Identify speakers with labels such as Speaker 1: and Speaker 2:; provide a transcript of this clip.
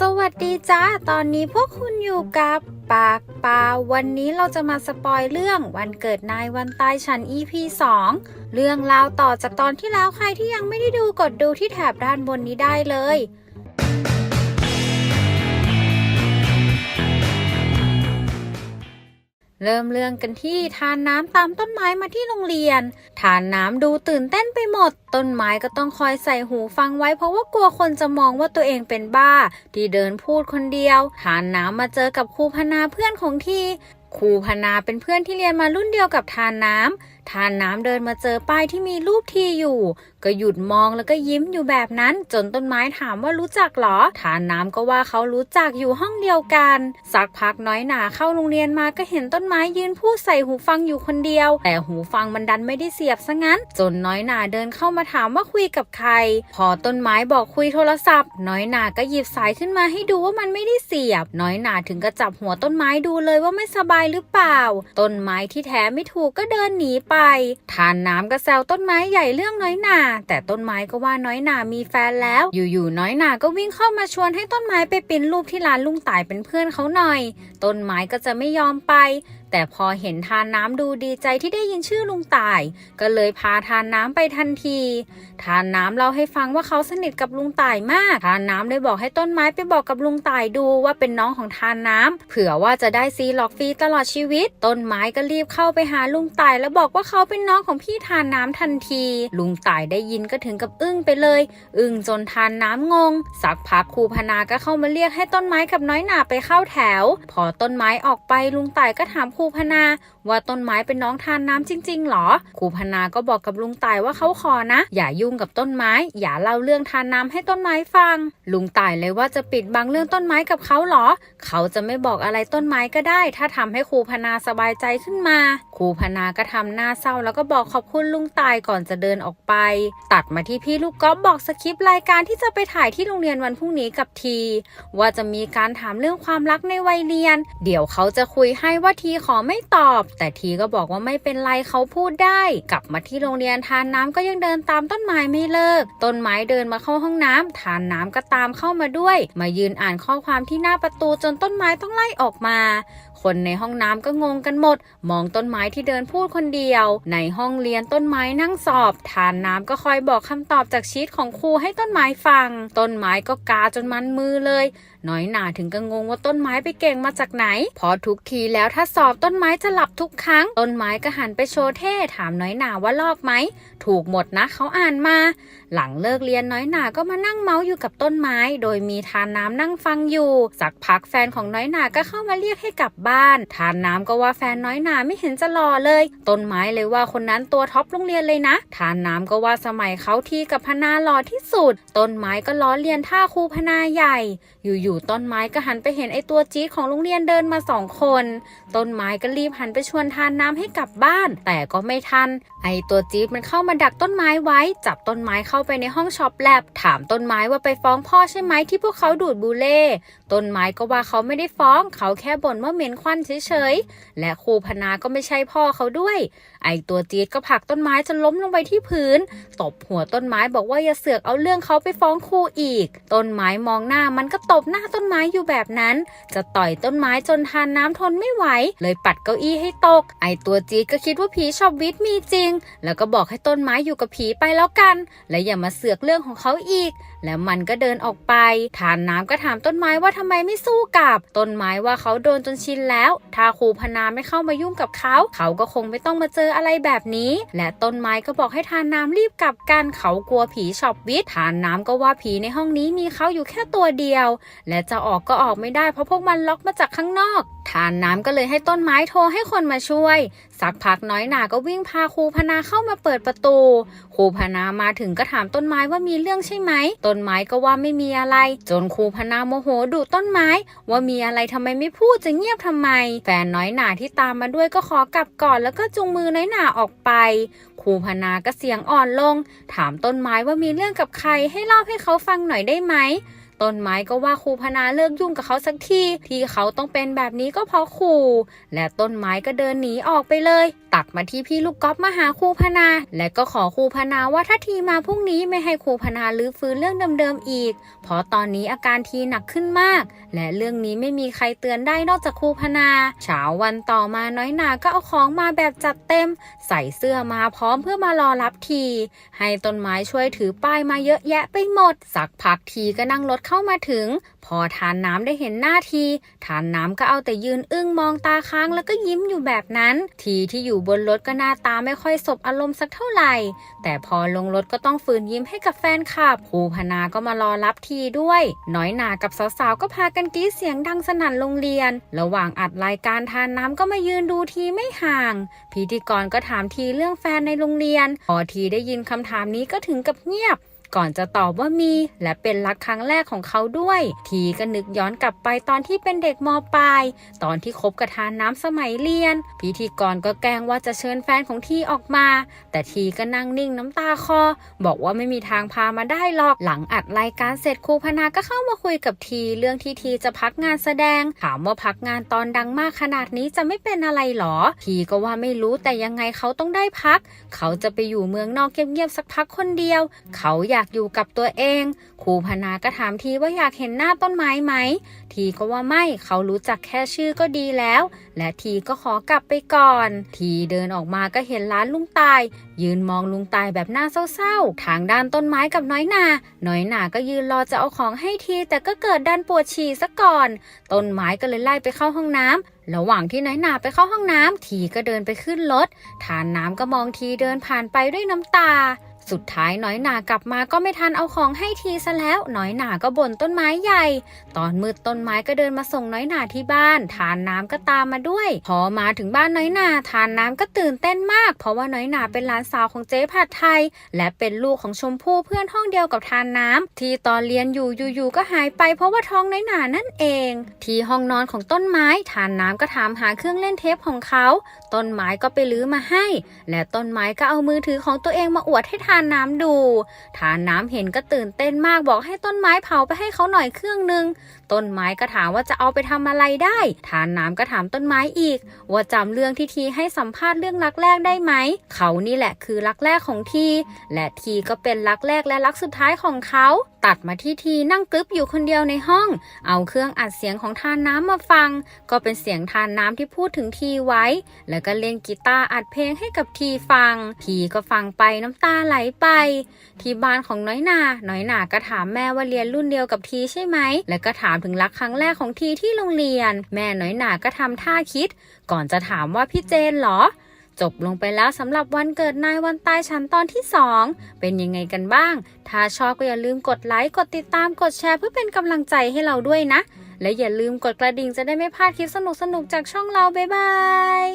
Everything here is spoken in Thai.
Speaker 1: สวัสดีจ้า ตอนนี้พวกคุณอยู่กับปากปาวันนี้เราจะมาสปอยเรื่องวันเกิดนายวันตายฉัน EP 2 เรื่องราวต่อจากตอนที่แล้วใครที่ยังไม่ได้ดูกดดูที่แถบด้านบนนี้ได้เลย เริ่มเรื่องกันที่ทานน้ำตามต้นไม้มาที่โรงเรียน ทานน้ำดูตื่นเต้นไปหมด ต้นไม้ก็ต้องคอยใส่หูฟังไว้เพราะว่ากลัวคนจะมองว่าตัวเองเป็นบ้า ที่เดินพูดคนเดียว ทานน้ำมาเจอกับครูพนาเพื่อนของทีครูพนาเป็นเพื่อนที่เรียนมารุ่นเดียวกับทานน้ำ ทานน้ำเดินมาเจอป้ายที่มีรูปทีอยู่ ก็หยุดมองแล้วก็ยิ้มอยู่แบบนั้นจนต้นไม้ถามว่ารู้จักเหรอทานน้ำก็ว่าเขารู้จักอยู่ห้องเดียวกัน สักพักน้อยหนาเข้าโรงเรียนมาก็เห็นต้นไม้ยืนพูดใส่หูฟังอยู่คนเดียว แต่หูฟังมันดันไม่ได้เสียบซะงั้น จนน้อยหนาเดินเข้ามาถามว่าคุยกับใคร พอต้นไม้บอกคุยโทรศัพท์ น้อยหนาก็หยิบสายขึ้นมาให้ดูว่ามันไม่ได้เสียบ น้อยหนาถึงก็จับหัวต้นไม้ดูเลยว่าไม่สบายหรือเปล่า ต้นไม้ที่แท้ไม่ถูกก็เดินหนีไปทานน้ำก็แซวต้นไม้ใหญ่เรื่องน้อยหนาแต่ต้นไม้ก็ว่าน้อยหนามีแฟนแล้ว อยู่ๆน้อยหนาก็วิ่งเข้ามาชวนให้ต้นไม้ไปปิ้นรูปที่ร้านลุงต่ายเป็นเพื่อนเขาหน่อย ต้นไม้ก็จะไม่ยอมไป แต่พอเห็นทานน้ำดูดีใจที่ได้ยินชื่อลุงต่าย ก็เลยพาทานน้ำไปทันที ทานน้ำเล่าให้ฟังว่าเขาสนิทกับลุงต่ายมาก ทานน้ำได้บอกให้ต้นไม้ไปบอกกับลุงต่ายดูว่าเป็นน้องของทานน้ำเผื่อว่าจะได้ซีล็อกฟรีตลอดชีวิต ต้นไม้ก็รีบเข้าไปหาลุงต่ายแล้วบอกว่าเขาเป็นน้องของพี่ทานน้ำทันที ลุงต่ายได้ยินก็ถึงกับอึ้งไปเลย อึ้งจนทานน้ำงง สักพักครูพนาก็เข้ามาเรียกให้ต้นไม้กับน้อยหนาไปเข้าแถว พอต้นไม้ออกไปลุงต่ายก็ถามครููพนา ว่าต้นไม้เป็นน้องทานน้ำจริง ๆหรอ ครูพนาก็บอกกับลุงต่ายว่าเขาขอนะ อย่ายุ่งกับต้นไม้ อย่าเล่าเรื่องทานน้ำให้ต้นไม้ฟัง ลุงต่ายเลยว่าจะปิดบังเรื่องต้นไม้กับเขาหรอ เขาจะไม่บอกอะไรต้นไม้ก็ได้ ถ้าทำให้ครูพนาสบายใจขึ้นมา ครูพนาก็ทำหน้าเศร้าแล้วก็บอกขอบคุณลุงต่ายก่อนจะเดินออกไป ตัดมาที่พี่ลูกก๊อฟบอกสคริปต์รายการที่จะไปถ่ายที่โรงเรียนวันพรุ่งนี้กับที ว่าจะมีการถามเรื่องความรักในวัยเรียน เดี๋ยวเขาจะคุยให้ว่าทีขอไม่ตอบ แต่ทีก็บอกว่าไม่เป็นไรเขาพูดได้ กลับมาที่โรงเรียนทานน้ำก็ยังเดินตามต้นไม้ไม่เลิก ต้นไม้เดินมาเข้าห้องน้ำทานน้ำก็ตามเข้ามาด้วย มายืนอ่านข้อความที่หน้าประตูจนต้นไม้ต้องไล่ออกมา คนในห้องน้ำก็งงกันหมด มองต้นไม้ที่เดินพูดคนเดียว ในห้องเรียนต้นไม้นั่งสอบ ทานน้ำก็คอยบอกคำตอบจากชีตของครูให้ต้นไม้ฟัง ต้นไม้ก็กาจนมันมือเลย น้อยหนาถึงก็งงว่าต้นไม้ไปเก่งมาจากไหน พอทุกทีแล้วถ้าสอบต้นไม้จะหลับทุกครั้ง ต้นไม้ก็หันไปโชว์เท่ถามน้อยหนาว่าลอกไหม ถูกหมดนะเขาอ่านมา หลังเลิกเรียนน้อยหนาก็มานั่งเมาส์อยู่กับต้นไม้ โดยมีทานน้ำนั่งฟังอยู่ สักพักแฟนของน้อยหนาก็เข้ามาเรียกให้กลับบ้าน ทานน้ำก็ว่าแฟนน้อยหนาไม่เห็นจะหล่อเลย ต้นไม้เลยว่าคนนั้นตัวท็อปโรงเรียนเลยนะ ทานน้ำก็ว่าสมัยเขาทีกับพนาหล่อที่สุด ต้นไม้ก็ล้อเลียนท่าครูพนาใหญ่ อยู่ๆต้นไม้ก็หันไปเห็นไอตัวจี๊ดของโรงเรียนเดินมาสองคน ต้นไม้ก็รีบหันไปชวนทานน้ำให้กลับบ้าน แต่ก็ไม่ทัน ไอตัวจี๊ดมันเข้ามาดักต้นไม้ไว้ จับต้นไม้เข้าไปในห้องช็อปแลบถามต้นไม้ว่าไปฟ้องพ่อใช่ไหมที่พวกเขาดูดบูเล่ต้นไม้ก็ว่าเขาไม่ได้ฟ้อง เขาแค่บ่นว่าเหม็นควันเฉยๆ และครูพนาก็ไม่ใช่พ่อเขาด้วย ไอตัวจี๊ดก็ผลักต้นไม้จนล้มลงไปที่พื้น ตบหัวต้นไม้บอกว่าอย่าเสือกเอาเรื่องเขาไปฟ้องครูอีก ต้นไม้มองหน้ามันก็ตบหน้าต้นไม้อยู่แบบนั้น จะต่อยต้นไม้จนทานน้ำทนไม่ไหว เลยปัดเก้าอี้ให้ตก ไอตัวจี๊ดก็คิดว่าผีชอบวิทย์มีจริง แล้วก็บอกให้ต้นไม้อยู่กับผีไปแล้วกัน และอย่ามาเสือกเรื่องของเขาอีก แล้วมันก็เดินออกไป ทานน้ำก็ถามต้นไม้ว่าทำไมไม่สู้กลับ ต้นไม้ว่าเขาโดนจนชินแล้ว ถ้าครูพนาไม่เข้ามายุ่งกับเขา เขาก็คงไม่ต้องมาเจออะไรแบบนี้ และต้นไม้ก็บอกให้ทานน้ำรีบกลับกัน เขากลัวผีชอบวิทย์ทานน้ำก็ว่าผีในห้องนี้มีเขาอยู่แค่ตัวเดียว และจะออกก็ออกไม่ได้เพราะพวกมันล็อกมาจากข้างนอกทานน้ำก็เลยให้ต้นไม้โทรให้คนมาช่วย สักพักน้อยหนาก็วิ่งพาครูพนาเข้ามาเปิดประตู ครูพนามาถึงก็ถามต้นไม้ว่ามีเรื่องใช่ไหม ต้นไม้ก็ว่าไม่มีอะไร จนครูพนาโมโหดุต้นไม้ ว่ามีอะไรทำไมไม่พูดจะเงียบทำไม แฟนน้อยหนาที่ตามมาด้วยก็ขอกลับก่อนแล้วก็จุงมือน้อยหนาออกไปครูพนาก็เสียงอ่อนลง ถามต้นไม้ว่ามีเรื่องกับใครให้เล่าให้เขาฟังหน่อยได้ไหม ต้นไม้ก็ว่าครูพนาเลิกยุ่งกับเขาสักทีที่เขาต้องเป็นแบบนี้ก็เพราะครูและต้นไม้ก็เดินหนีออกไปเลย ตัดมาที่พี่ลูกก๊อฟมาหาครูพนา และก็ขอครูพนาว่าถ้าทีมาพรุ่งนี้ไม่ให้ครูพนาลื้อฟื้นเรื่องเดิมๆอีก เพราะตอนนี้อาการทีหนักขึ้นมาก และเรื่องนี้ไม่มีใครเตือนได้นอกจากครูพนาเช้าวันต่อมาน้อยหนาก็เอาของมาแบบจัดเต็ม ใส่เสื้อมาพร้อมเพื่อมารอรับที ให้ต้นไม้ช่วยถือป้ายมาเยอะแยะไปหมด สักพักทีก็นั่งรถเข้ามาถึง พอทานน้ำได้เห็นหน้าที ทานน้ำก็เอาแต่ยืนอึ้งมองตาค้างแล้วก็ยิ้มอยู่แบบนั้น ทีที่อยู่บนรถก็หน้าตาไม่ค่อยสบอารมณ์สักเท่าไหร่ แต่พอลงรถก็ต้องฝืนยิ้มให้กับแฟนคลับครูพนาก็มารอรับทีด้วย น้อยหนากับสาวๆก็พากันกรีดเสียงดังสนั่นโรงเรียน ระหว่างอัดรายการทานน้ำก็มายืนดูทีไม่ห่าง พิธีกรก็ถามทีเรื่องแฟนในโรงเรียน พอทีได้ยินคำถามนี้ก็ถึงกับเงียบ ก่อนจะตอบว่ามี และเป็นรักครั้งแรกของเขาด้วย ทีก็นึกย้อนกลับไปตอนที่เป็นเด็กมปลาย ตอนที่คบกับทานน้ำสมัยเรียน พิธีกรก็แกล้งว่าจะเชิญแฟนของทีออกมา แต่ทีก็นั่งนิ่งน้ำตาคอ บอกว่าไม่มีทางพามาได้หรอกหลังอัดรายการเสร็จครูพนาก็เข้ามาคุยกับทีเรื่องที่ทีจะพักงานแสดง ถามว่าพักงานตอนดังมากขนาดนี้จะไม่เป็นอะไรหรอ ทีก็ว่าไม่รู้แต่ยังไงเขาต้องได้พัก เขาจะไปอยู่เมืองนอกเงียบๆสักพักคนเดียว เขาอยากอยู่กับตัวเองครูพนาก็ถามทีว่าอยากเห็นหน้าต้นไม้ไหม ทีก็ว่าไม่เขารู้จักแค่ชื่อก็ดีแล้ว และทีก็ขอกลับไปก่อน ทีเดินออกมาก็เห็นร้านลุงตาย ยืนมองลุงตายแบบหน้าเศร้าๆ ทางด้านต้นไม้กับน้อยนา น้อยนาก็ยืนรอจะเอาของให้ที แต่ก็เกิดดันปวดฉี่ซะก่อน ต้นไม้ก็เลยไล่ไปเข้าห้องน้ำระหว่างที่น้อยนาไปเข้าห้องน้ำทีก็เดินไปขึ้นรถทานน้ำก็มองทีเดินผ่านไปด้วยน้ำตา สุดท้ายน้อยหนากลับมาก็ไม่ทันเอาของให้ทีซะแล้วน้อยหนาก็บ่นต้นไม้ใหญ่ ตอนมืดต้นไม้ก็เดินมาส่งน้อยหนาที่บ้าน ทานน้ำก็ตามมาด้วย พอมาถึงบ้านน้อยหนาทานน้ำก็ตื่นเต้นมาก เพราะว่าน้อยหนาเป็นหลานสาวของเจ๊ผัดไทย และเป็นลูกของชมพู่เพื่อนห้องเดียวกับทานน้ำที่ตอนเรียนอยู่อยู่ๆก็หายไป เพราะว่าท้องน้อยหนานั่นเอง ที่ห้องนอนของต้นไม้ทานน้ำก็ถามหาเครื่องเล่นเทปของเขา ต้นไม้ก็ไปลื้อมาให้ และต้นไม้ก็เอามือถือของตัวเองมาอวดให้ทานานน้ำดูทานน้ำเห็นก็ตื่นเต้นมากบอกให้ต้นไม้เผาไปให้เขาหน่อยเครื่องนึง ต้นไม้ก็ถามว่าจะเอาไปทำอะไรได้ ทานน้ำก็ถามต้นไม้อีก ว่าจำเรื่องที่ทีให้สัมภาษณ์เรื่องรักแรกได้ไหม เขานี่แหละคือรักแรกของที และทีก็เป็นรักแรกและรักสุดท้ายของเขา ตัดมาที่ทีนั่งกึ๊บอยู่คนเดียวในห้อง เอาเครื่องอัดเสียงของทานน้ำมาฟัง ก็เป็นเสียงทานน้ำที่พูดถึงทีไว้ แล้วก็เล่นกีตาร์อัดเพลงให้กับทีฟัง ทีก็ฟังไปน้ำตาไหลไป ที่บ้านของน้อยนา น้อยนาก็ถามแม่ว่าเรียนรุ่นเดียวกับทีใช่ไหม แล้วก็ถามถึงรักครั้งแรกของทีที่โรงเรียน แม่น้อยนาก็ทำท่าคิด ก่อนจะถามว่าพี่เจนเหรอ จบลงไปแล้วสำหรับวันเกิดนายวันตายฉันตอนที่ 2 เป็นยังไงกันบ้าง ถ้าชอบก็อย่าลืมกดไลค์ กดติดตามกดแชร์เพื่อเป็นกำลังใจให้เราด้วยนะ และอย่าลืมกดกระดิ่งจะได้ไม่พลาดคลิปสนุกๆจากช่องเราบ๊ายบาย